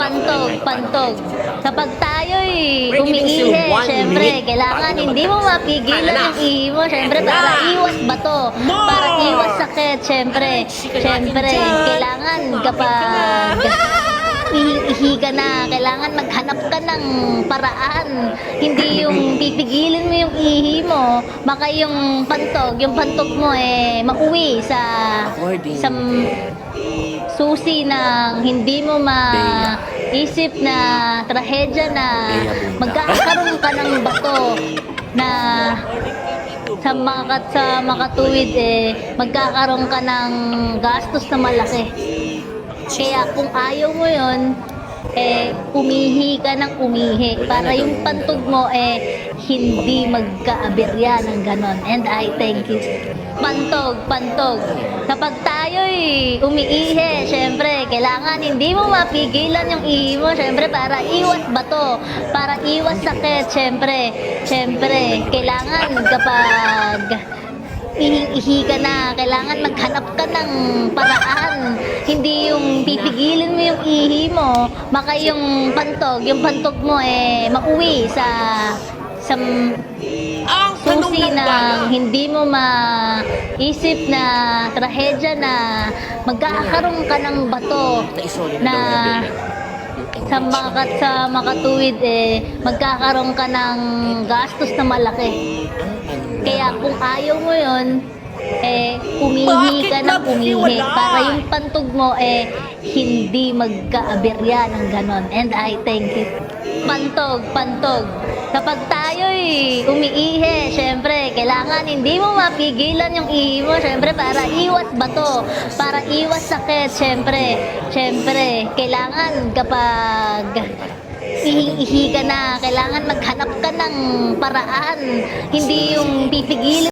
Pantog, pantog. Kapag tayo'y umiihi, syempre, kailangan hindi mo mapigilan yung ihi mo, syempre, para iwas bato, para iwas sakit, syempre, syempre, kailangan kapag ka ihi ka na, kailangan maghanap ka ng paraan. Hindi yung pipigilin mo yung ihi mo, baka yung pantog, yung pantog mo eh, mauwi sa, sa susi ng hindi mo maisip na trahedya na magkakaroon ka ng bato na sa mga sa makatuwid eh magkakaroon ka ng gastos na malaki. Kaya kung ayaw mo yon eh umihi ka ng umihi para yung pantog mo eh hindi magkaaberya ng ganon. And I thank you. Pantog, pantog. Kapag tayo'y umiihi, syempre, kailangan hindi mo mapigilan yung ihi mo, syempre, para iwas bato, para iwas sakit, syempre, syempre, kailangan kapag ihing-ihi ka na, kailangan maghanap ka ng paraan. Hindi yung pipigilin mo yung ihi mo, baka yung pantog, yung pantog mo eh, mauwi sa sa Ang susi bala. hindi mo maisip na trahedya na magkakaroon ka ng bato na na sa mga sa makatuwid eh magkakaroon ka ng gastos na malaki. Kaya kung ayaw mo yon eh umihi ka Bakit ng umihi naghiwalay? para yung pantog mo eh hindi magkaaberya ng ganon. And I thank you. Pantog, pantog. Kapag tayo'y umiihi, syempre, kailangan hindi mo mapigilan yung ihi mo, syempre, para iwas bato, para iwas sakit, syempre, syempre, kailangan kapag ihing-ihi ka na, kailangan maghanap ka ng paraan, hindi yung pipigilin